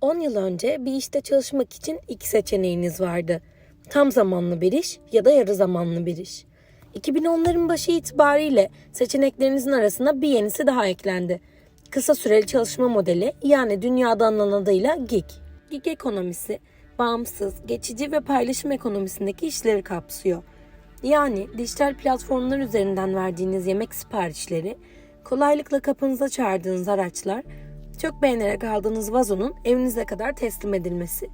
10 yıl önce bir işte çalışmak için iki seçeneğiniz vardı. Tam zamanlı bir iş ya da yarı zamanlı bir iş. 2010'ların başı itibariyle seçeneklerinizin arasına bir yenisi daha eklendi. Kısa süreli çalışma modeli yani dünyada anılan adıyla gig. Gig ekonomisi bağımsız, geçici ve paylaşım ekonomisindeki işleri kapsıyor. Yani dijital platformlar üzerinden verdiğiniz yemek siparişleri, kolaylıkla kapınıza çağırdığınız araçlar, çok beğenerek aldığınız vazonun evinize kadar teslim edilmesi.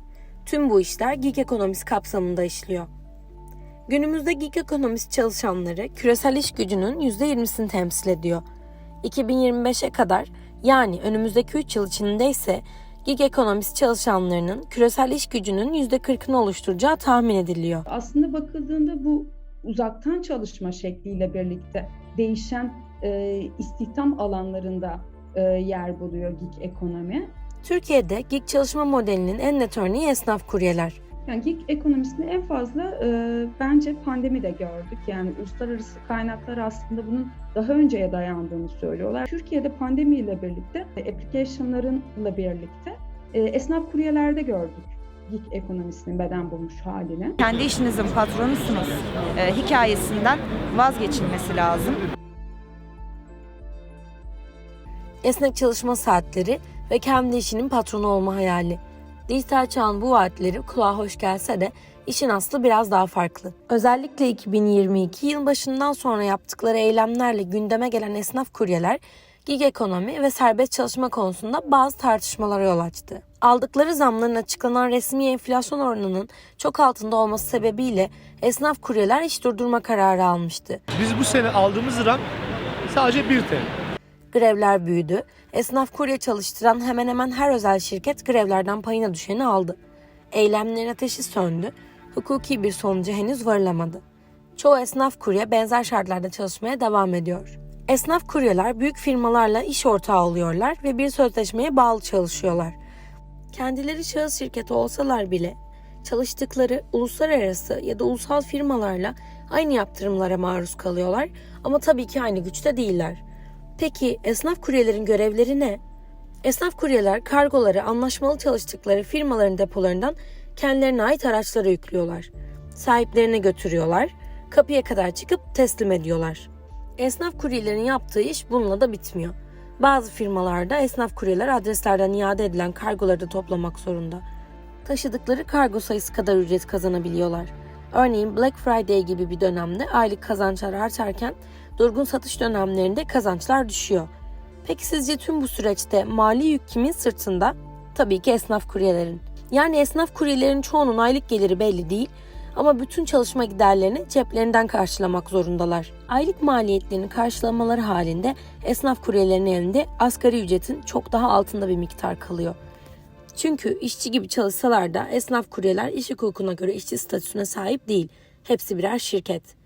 Tüm bu işler gig ekonomisi kapsamında işliyor. Günümüzde gig ekonomisi çalışanları küresel iş gücünün %20'sini temsil ediyor. 2025'e kadar yani önümüzdeki 3 yıl içinde ise gig ekonomisi çalışanlarının küresel iş gücünün %40'ını oluşturacağı tahmin ediliyor. Aslında bakıldığında bu uzaktan çalışma şekliyle birlikte değişen e, istihdam alanlarında e, yer buluyor gig ekonomi. Türkiye'de gig çalışma modelinin en net örneği esnaf kuryeler. Yani gig ekonomisini en fazla e, bence pandemide gördük. Yani uluslararası kaynaklar aslında bunun daha önceye dayandığını söylüyorlar. Türkiye'de pandemiyle birlikte, application'larınla birlikte e, esnaf kuryelerde gördük gig ekonomisinin beden bulmuş halini. kendi işinizin patronusunuz e, hikayesinden vazgeçilmesi lazım. Esnek çalışma saatleri ve kendi işinin patronu olma hayali. Dijital çağın bu vaatleri kulağa hoş gelse de işin aslı biraz daha farklı. Özellikle 2022 yılbaşından sonra yaptıkları eylemlerle gündeme gelen esnaf kuryeler gig ekonomi ve serbest çalışma konusunda bazı tartışmalara yol açtı. Aldıkları zamların açıklanan resmi enflasyon oranının çok altında olması sebebiyle esnaf kuryeler iş durdurma kararı almıştı. Biz bu sene aldığımız RAM sadece 1 TL. Grevler büyüdü. Esnaf kurye çalıştıran hemen hemen her özel şirket grevlerden payına düşeni aldı. Eylemlerin ateşi söndü. Hukuki bir sonuca henüz varılamadı. Çoğu esnaf kurye benzer şartlarda çalışmaya devam ediyor. Esnaf kuryeler büyük firmalarla iş ortağı oluyorlar ve bir sözleşmeye bağlı çalışıyorlar. Kendileri şahıs şirketi olsalar bile çalıştıkları uluslararası ya da ulusal firmalarla aynı yaptırımlara maruz kalıyorlar ama tabii ki aynı güçte değiller. Peki esnaf kuryelerin görevleri ne? Esnaf kuryeler kargoları anlaşmalı çalıştıkları firmaların depolarından kendilerine ait araçlara yüklüyorlar. Sahiplerine götürüyorlar, kapıya kadar çıkıp teslim ediyorlar. Esnaf kuryelerin yaptığı iş bununla da bitmiyor. Bazı firmalarda esnaf kuryeler adreslerden iade edilen kargoları da toplamak zorunda. Taşıdıkları kargo sayısı kadar ücret kazanabiliyorlar. Örneğin Black Friday gibi bir dönemde aylık kazançlar artarken durgun satış dönemlerinde kazançlar düşüyor. Peki sizce tüm bu süreçte mali yük kimin sırtında? Tabii ki esnaf kuryelerin. Yani esnaf kuryelerin çoğunun aylık geliri belli değil ama bütün çalışma giderlerini ceplerinden karşılamak zorundalar. Aylık maliyetlerini karşılamaları halinde esnaf kuryelerin elinde asgari ücretin çok daha altında bir miktar kalıyor. Çünkü işçi gibi çalışsalar da esnaf kuryeler iş hukukuna göre işçi statüsüne sahip değil. Hepsi birer şirket.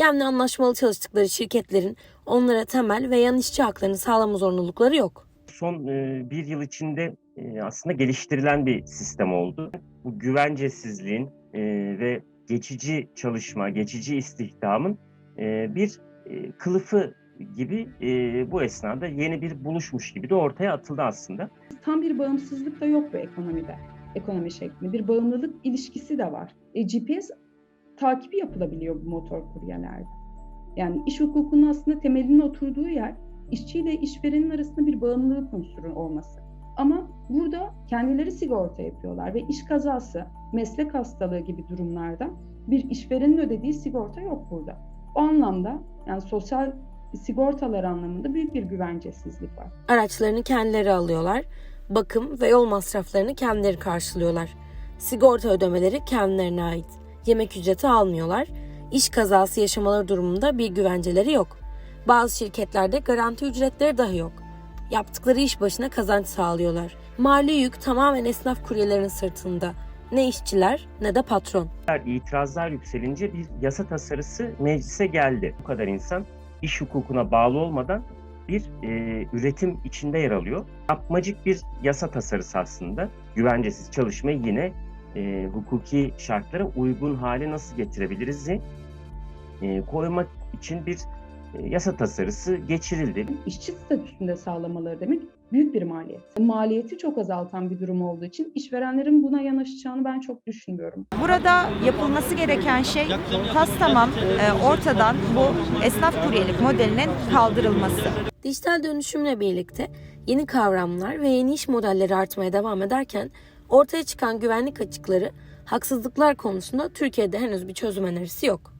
Yani anlaşmalı çalıştıkları şirketlerin onlara temel ve yan işçi haklarını sağlama zorunlulukları yok. son e, bir yıl içinde e, aslında geliştirilen bir sistem oldu. Bu güvencesizliğin e, ve geçici çalışma, geçici istihdamın e, bir e, kılıfı gibi e, bu esnada yeni bir buluşmuş gibi de ortaya atıldı aslında. Tam bir bağımsızlık da yok bu ekonomide, ekonomi şeklinde. Bir bağımlılık ilişkisi de var. E, GPS takibi yapılabiliyor bu motor kuryelerde. Yani iş hukukunun aslında temelinin oturduğu yer işçiyle işverenin arasında bir bağımlılık unsuru olması. Ama burada kendileri sigorta yapıyorlar ve iş kazası, meslek hastalığı gibi durumlarda bir işverenin ödediği sigorta yok burada. O anlamda yani sosyal sigortalar anlamında büyük bir güvencesizlik var. Araçlarını kendileri alıyorlar, bakım ve yol masraflarını kendileri karşılıyorlar. Sigorta ödemeleri kendilerine ait. Yemek ücreti almıyorlar. İş kazası yaşamaları durumunda bir güvenceleri yok. Bazı şirketlerde garanti ücretleri dahi yok. Yaptıkları iş başına kazanç sağlıyorlar. Mali yük tamamen esnaf kuryelerinin sırtında. Ne işçiler ne de patron. İtirazlar yükselince bir yasa tasarısı meclise geldi. Bu kadar insan iş hukukuna bağlı olmadan bir e, üretim içinde yer alıyor. Yapmacık bir yasa tasarısı aslında. Güvencesiz çalışmayı yine e, hukuki şartlara uygun hale nasıl getirebiliriz e, koymak için bir e, yasa tasarısı geçirildi. İşçi statüsünde sağlamaları demek büyük bir maliyet. Maliyeti çok azaltan bir durum olduğu için işverenlerin buna yanaşacağını ben çok düşünmüyorum. Burada yapılması gereken şey tas tamam e, ortadan bu esnaf kuryelik modelinin kaldırılması. Dijital dönüşümle birlikte yeni kavramlar ve yeni iş modelleri artmaya devam ederken ortaya çıkan güvenlik açıkları, haksızlıklar konusunda Türkiye'de henüz bir çözüm önerisi yok.